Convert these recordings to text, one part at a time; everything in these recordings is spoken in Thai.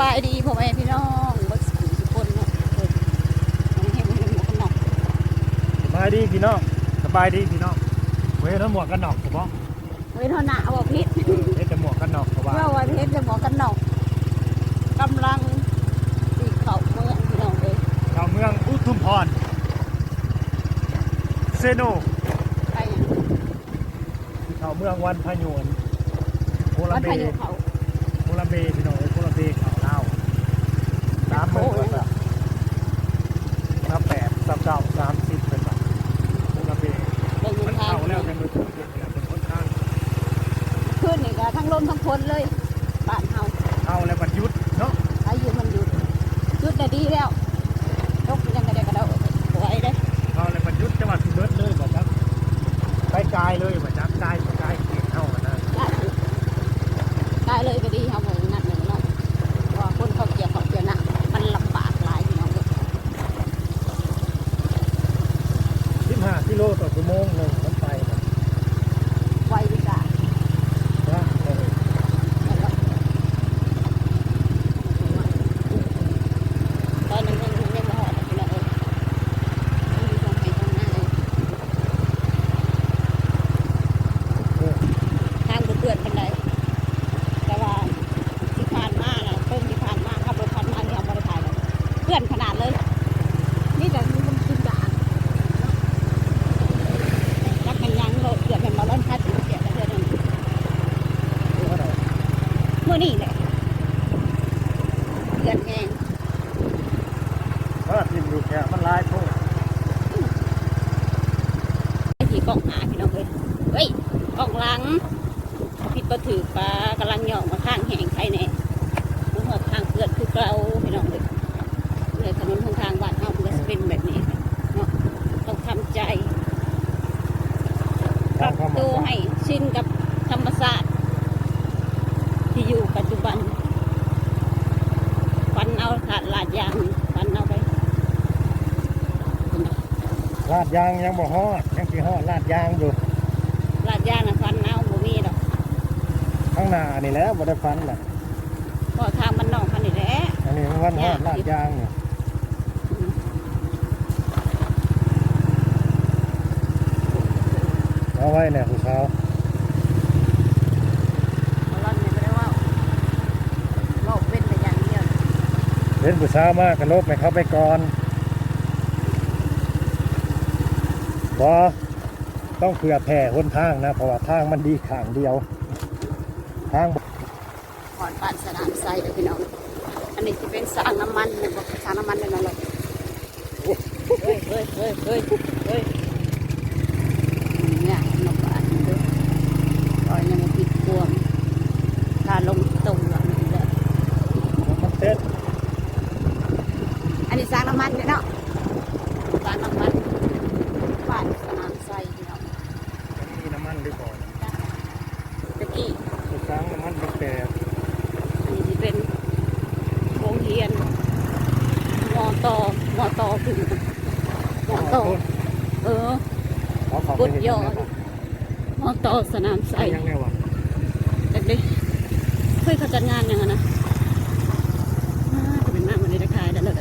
บายดีพ่อแม่พี่น้องเบิกสุทุกคนเนาะเออน้องเห็นหมวกกันน็อกสบายดีพี่น้องสบายดีพี่น้องเว้ยแล้วหมวกกันน็อกผมบอกเฮ้ยเท่าหนาบอกพิษเฮ็ดแต่หมวกกันน็อกเพราะว่าเมื่อวันเพชรจะหมวกกันน็อกกำลังตีเข่าเมืองพี่น้องเลยชาวเมืองอุทุมพรเซโนไปอย่างชาวเมืองวันพะโยนโคลาวัดเบพายุเขาโคลาเบพี่น้องเอ้ยโคลาเบเขา เล่าวสามหมื่นกว่าบาทนับแปดสามเก้าสามสิบเป็นบาทโคลเบเดินมันทางเข้าแล้วเป็นมือถือเนี่ยเป็นคนข้างขึ้นนี่ก็ทั้งลมทั้งฝนเลยบ้านเฮาเข้าแล้วมันยุดเนาะอายุมันหยุดหยุดได้ดีแล้วตกยังกระเดกกระเดาไหวได้เข้าแล้วมันยุดจังหวัดสิเบิร์ดเลยบ่จักไปกายเลยบ่จักกายกายเกียรเข้านะล่าสุดตายเลยก็ดีเฮาเหมือนนั่นเลยเนาะว่าคนเขาเกี่ยวเขาเกี่ยวหนักมันลำบากหลายพี่น้องเลย สิบห้ากิโลต่อชั่วโมงหนึ่งมันไปนะ ไวดีกว่า นะเออ ตอนนึงยังยังไม่หอดพี่น้องเอ้ยมีความไปข้างหน้าเลย เออ ทางเตือนกันไดแต่ว่าที่ผ่านมาน่ะเพิ่มที่ผ่านมาขับรถผ่านมาที่ทำบริการเลยเพื่อนขนาดเลย นี่แต่มันกินด่านรักกันยังโลดเกือบเป็นมาล้อนพัดเสียกันเดือนหนึง ดูเขาหน่อย เมื่อนี่แหละเดือนแหง เพราะว่าที มอยู่แค่มันหลายโทษไอ้ที่กล้องหาพี่น้องเลยเฮ้ยกล้องหลังผิดประถือปลากำลังย่องมาข้างแหงใครแน่มันหัวทางเกิดคือเกลาพี่น้องเลยเลยถนนทางทางบ้านเฮามันก็จะเป็นแบบนี้เนาะต้องทำใจปรับตัวให้ชินกับธรรมศาสตร์ที่อยู่ปัจจุบันฟันเอาขาดลาดยางฟันเอาไป ลาดยางยังบ่ฮอดยังสิฮอดลาดยางอยู่ลาดยางนะฟันเอาบ่มีดอกข้างหน้านี่แหล้วบ่ได้ฟันน่ะเพอทางมันนอกคันนี่แหละอันนี้มันวันฮอดลาดยางเนี่ยเอาไว้เนี่ยผู้สาวเอาล่อนนี่ไม่ได้ว่าเว่าเป็นแต่อย่างเดียวเห็นผู้สาวมากกระลบให้เขาไปก่อน บ่ต้องเผื่อแผ่หนทางนะ เพราะว่าทางมันดีข้างเดียว ทางบ่หอดปานสนามไซเด้อพี่น้อง อันนี้จะเป็นสร้างน้ำมันเนี่ยบอกสร้างน้ำมันเป็นอะไรเฮ้ยเฮ้ยเฮ้ยเฮ้ยเฮ้ยเนี่ยน้ำบาดนี่เด้อปล่อยยังมาปิดพวงถ้าลงตรงหลังนี่แหละ มันเต้น อันนี้สร้างน้ำมันเนี่ยเนาะสร้างน้ำมันบ้านสนามไซพี่น้อง มีน้ำมันด้วยก่อน ตะกี้ ผู้สร้างน้ำมันเป็นแต่ อันนี้จะเป็นโรงเรียนมอตอมอตอถึงมอตอเออ เขาเขา บุ ไป ด เห็น ยอ ยัง ด ไงวะ มอตอ สนามไซยังไงวะจักดิเคยเขาจัดงานยังไงนะอ่าจะเป็นมากมันได้ราคายแล้วเลย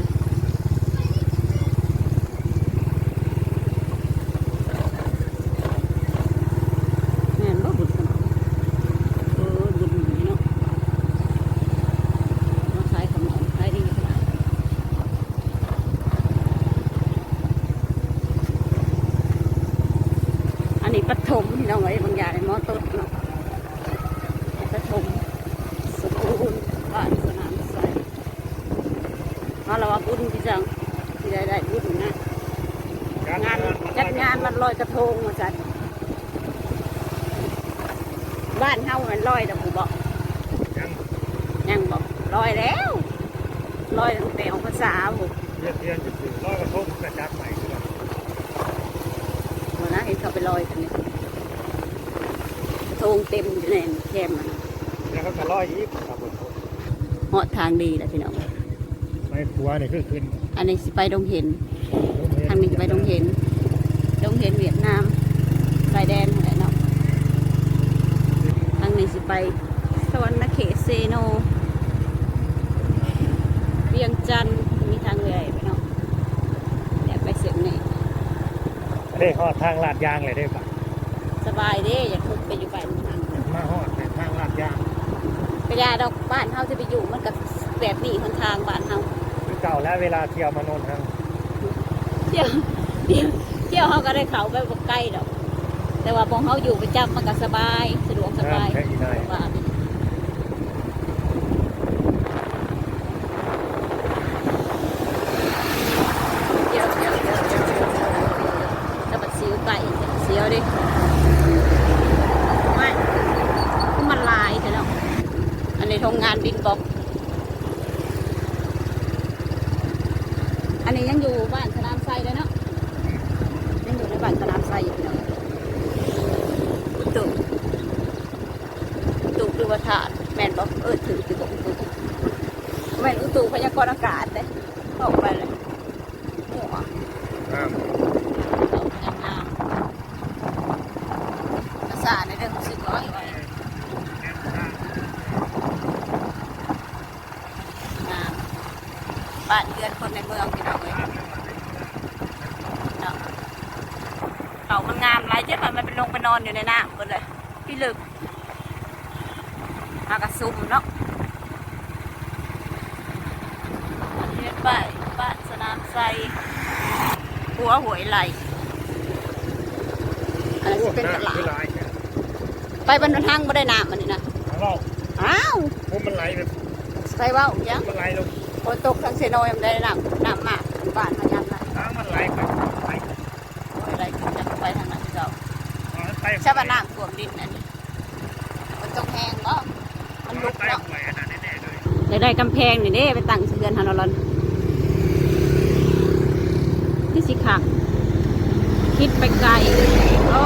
แม่นบ่บุญขนาดเออบุญนี่เนาะมาขายขนมขายดีขนาด อันนี้ปฐมพี่น้องไว้บางอย่างในมอต้นเนาะปฐมสกุลบ้านสนามใสมาเราว่าบุญพี่จังที่ได้ได้บุญนะงานจัดงานมันลอยกระทงมาจัดบ้านเฮามันลอยแต่ผมบอกยังบอกลอยแล้วลอยตั้งแต่ออกภาษาผมเรียนเรียนจุดสี่ร้อยกระทงกระจักใหม่ คือกันวันนั้นเห็นเขาไปลอยกันนี่กระทงเต็มอยู่ในแคมป์มันแล้วเขาก็ร้อยอีกครับผมเหาะทางดีแหละพี่น้องในครัวนี่คือขึ้นอันนี้สิไปดงเห็นทางนี้จะไปดงเห็นดงเห็นเวียดนามชายแดนอะไรเนาะทางนี้สิไปสวรรณเขตเซโนยงจันทน์มีทางเลยพี่น้องเนี่ยไปเสียงนี่ ได้ฮอดทางลาดยางเลยได้ปะสบายเด้อยากทุกไปอยู่ไปทางมาฮอดในทางลาดยางกระยาดอกบ้านเฮาจะไปอยู่มันกับแบบนี้คนทางบ้านเฮาคือเก่าแล้วเวลาเที่ยวมานนทางเที่ยวเที่ยวเที่ยวเฮาก็ได้เขาไปบ่ใกล้ดอก แต่ว่าบองเฮาอยู่ประจำมันก็สบายสะดวกสบายน้ำแค่อีนาย ว่าเดี๋ยวเดี๋ยวเดี๋ยวเดี๋ยวแต่บัดซิวไก่เสียวดิไม่มันลายใช่แล้วอันนี้ทำงานบินบอก อันนี้ยังอยู่บ้านสนามไซเลยเนาะยังอยู่ในบ้านสนามไซอยู่เนาะอุตุอุตุหรือว่าถาดแมนบอกเออถือถือบอกอุตุแมนอุ ตุพยากรณ์อากาศเลยออกไปเลยหัวน้ำเอาแต่น้ำภาษาในเรื่องของสิ่งร้อยไว้น้ำบ้านเรือนคนในเมืองพี่น้องเลยเนาะเขามันงามไรเจ๊มันไปลงไปนอนอยู่ในน้ำหมดเลยพี่ลึกมากระซุ่มเนาะ อันนี้เป็นป้ายบ้านสนามไซหัวหวยไหลอันนั้นจะเป็นตลาดลายเนี่ยไปบรรทัดทางไม่ได้น้ำมันนี่นะเราอ้าวพวกมันไหลแบบใส่ว่าวยังมันไหลลงฝนตกทั้งเซโนยังได้น้ำน้ำมากบ้านพยามนะทางมันไหลไปไหลโอ้ยอะไรขึ้นจะไปทางนั้นเจ้าไปใช่ป่ะน้ำท่วมดินอันนี้มันตกแห้งเนาะมันลุกไปเนาะไหวขนาดแน่ๆเลยอยากได้กำแพงนี่เด้ไปตั้งเสือนฮานอลอนนี่ สิค่ะคิดไปไกลโอ้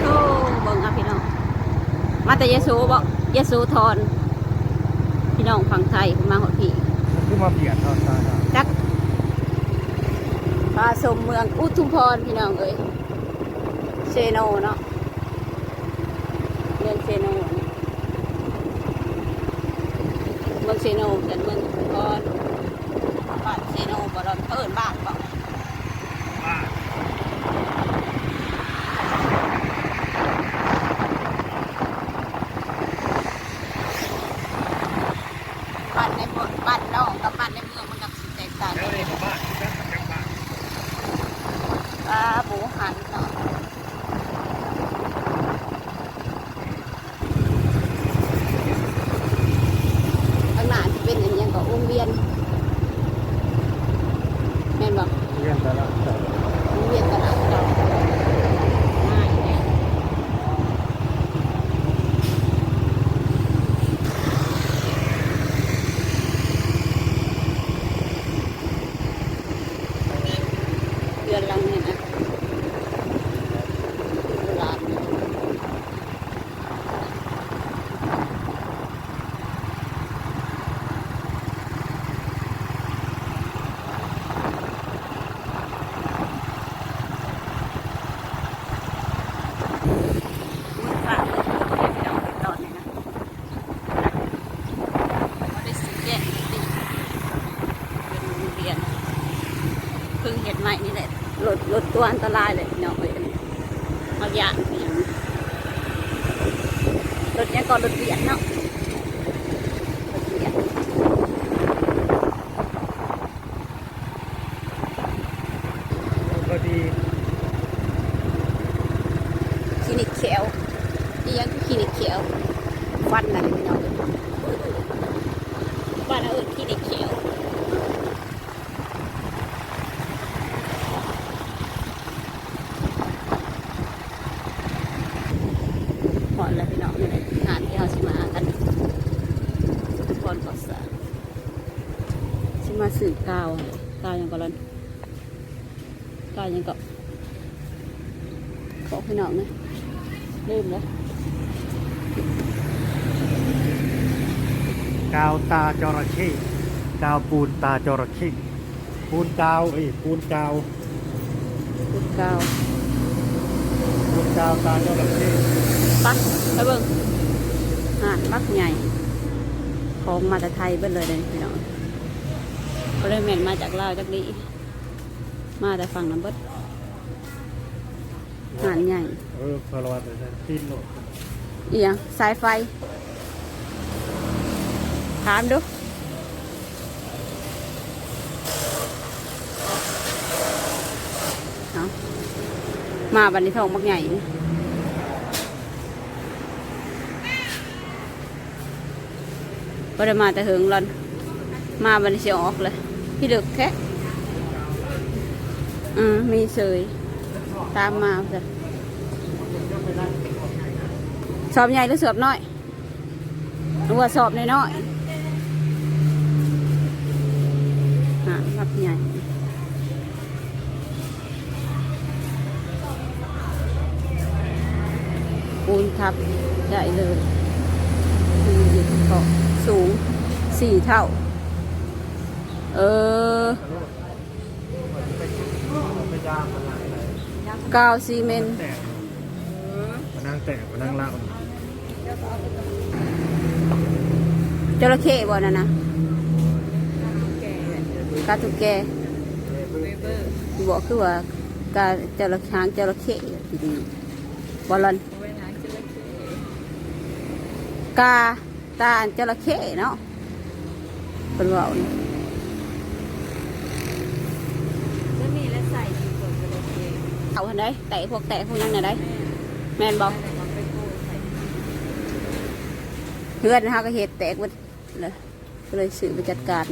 โธ่เบิ่งอะพี่น้อง มาแต่ยะโสบอกยะโสธรพี่น้องฝั่งไทยมาหดพี่คือมาเบียดทอดตาจักพาชมเมืองอุทุมพรพี่น้องเอ้ยเซโนเนาะเมืองเซโนเมืองเซโนเป็นเมืองอุทุมพรบ้านเซโนบ่เราเอิ้นบ้านบ่บ้า บ้านในเมืองบ้านนอกกับบ้านในเมืองมันก็สิแตกต่าง แล้ กั วน นี่ก็บ้านจังจังบ้าน ปลาหมูหันเนาะข้างหน้าที่เป็นอย่างนี้ก็วงเวียนแม่นบอก เรียนแต่ละ วงเวียนตลาดเราง่ายแน่เดือนหลังเนี่ยนะโบราณเนี่ย มือฝากเลยเดี๋ยวตอนนี้นะไม่ได้ซื้อแยกติเป็นโรงเรียนเพิ่งเห็นใหม่นี่แหละลดลดตัวอันตรายเลยพี่น้องเอ้ยเอาอย่างอย่างรถเนี้ยก็รถเบียดเนาะรถเบียดก็ดีคลินิกเขียวอีหยังคือคลินิกเขียวฟันน่ะพี่น้องเอ้ยบ้านเราเอิ้นคลินิกเขียว หอนแล้วพี่น้องนี่แหละงานที่เราสิมากันทุกคนขอสารสิมาสื่อกาวกาวยังก็ร้อนกาวยังก็บอกพี่น้องนะลืมแล้วกาวตาจระเข้กาวปูนตาจระเข้ปูนกาวเอ้ยปูนกาวพูดกาวปูนกาวตาจระเข้ปักไปเบิ่งอ่านปักใหญ่ของมาแต่ไทยเบิ่เลยเลยพี่น้อง ก็เลยแม่นมาจากลาวจากนี้มาแต่ฝั่งน้ำเบิดหานใหญ่เออพอรอดเลยตีนโหลดเอียงสายไฟ ถามดูเอามาบันนี้ทองมักใหญ่นี่ก็ได้มาแต่เหิงรอน มาบันนี้เสียออกเลย พี่ดึกแค่อืมมีเสยตามมาจ้ะสอบใหญ่หรือสอบน้อยหรือว่าสอบน้อยๆฮะรับใหญ่ปูนทับได้เลยคือเกาะสูงสี่เท่า เออ ไปย่างมันหลายเลยกาวซีเมนต์แตกมานั่งแตกมานั่งเล่าจระเข้บ่นั่นนะกาตุกแกบอกคือว่ากาจระช้างจระเข้ดีๆบอลลอนกาตาอันจระเข้เนาะเป็นว่าเอานี่แล้วมีและใส่ดีกว่าจระเข้ เอาทันได้แตะพวกแตะพวกนั้นน่ะได้แมนบอกเพื่อนนะคะก็เห็ดแตกหมดเลยก็เลยสื่อไปจัดการ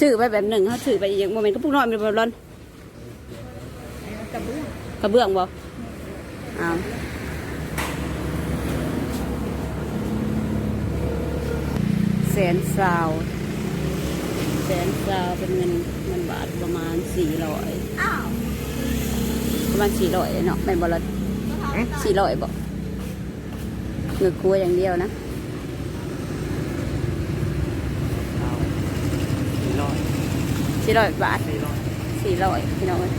สื่อไปแบบหนึ่งเขาสื่อไปอีกโมเมนต์ก็พวกน้อยมันบอลลอนกระเบื้องกระเบื้องบอ้าวแสนซาวแสนซาวเป็นเงินเงินบาทประมาณสี่ร้อยอ้าว ประมาณสี่ร้อยเนาะแม่นบอลสี่ร้อยบ่เงินครัวอย่างเดียวนะสี่ร้อยสี่ร้อยบาทสี่ร้อยสี่ร้อยพี่น้องเอ้ย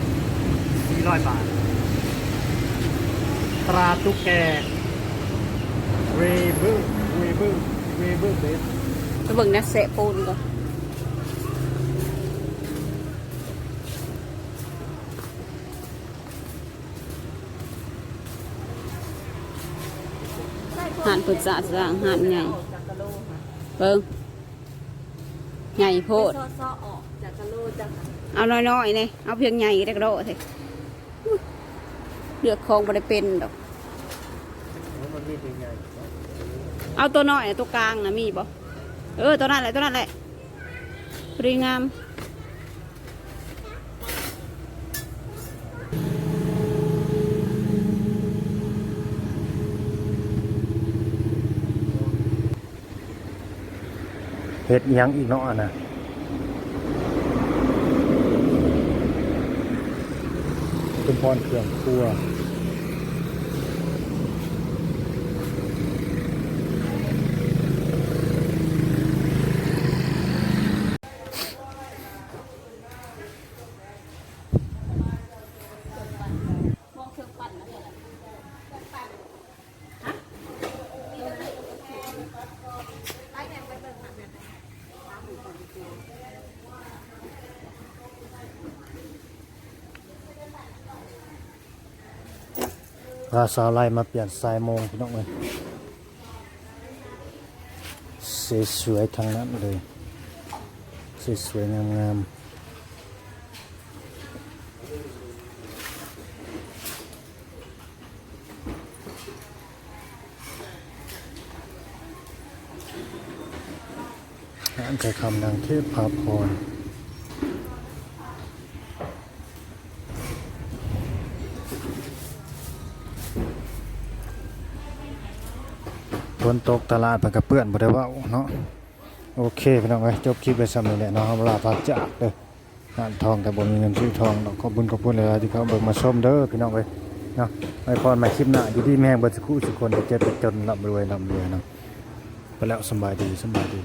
สี่ร้อยบาท ตราตุ๊กแกเวเบอร์เวเบอร์เวเบอร์เบสไปเบิ่งนะเสะปูนก่อน หานปรึกษาสร้างหานใหญ่จากกะโลค่ะเบิ่งใหญ่โพดซ้อซ้อออกจากกะโลจากเอาน้อยๆนี่เอาเพียงใหญ่เด็กโดดสิเลือกคองบ่ได้เป็นดอกมันมีเป็นไงเอาตัวน้อยตัวกลางนะมีบ่เออตัวนั้นแหละตัวนั้นแหละพอดีงาม เห็ดยังอีกเนาะนะเป็นพรเครื่องครัว พาสาวไล่มาเปลี่ยนสายมงพี่น้องเลยสวยๆทางนั้นเลยสวยๆงามๆอ่านใจคำดังเทพพาพร ฝนตกตลาดมันก็เปื้อนบ่ได้ว่าเนาะโอเคพี่น้องเอ้ยจบคลิปไปซ้ำนี่แหละเนาะเวลาพักจากเด้อร้านทองแต่บ่มีเงินซื้อทองเนาะขอบคุณขอบคุณหลายๆที่เขาเบิ่งมาชมเด้อพี่น้องเอ้ยเนาะไว้พรม่คลิปหน้าอยู่ที่แม่งเบิดสักครู่สุคนจะเจ็บจนร่ำรวยร่ำรวยเนาะไปแล้วสบายดีสบายดี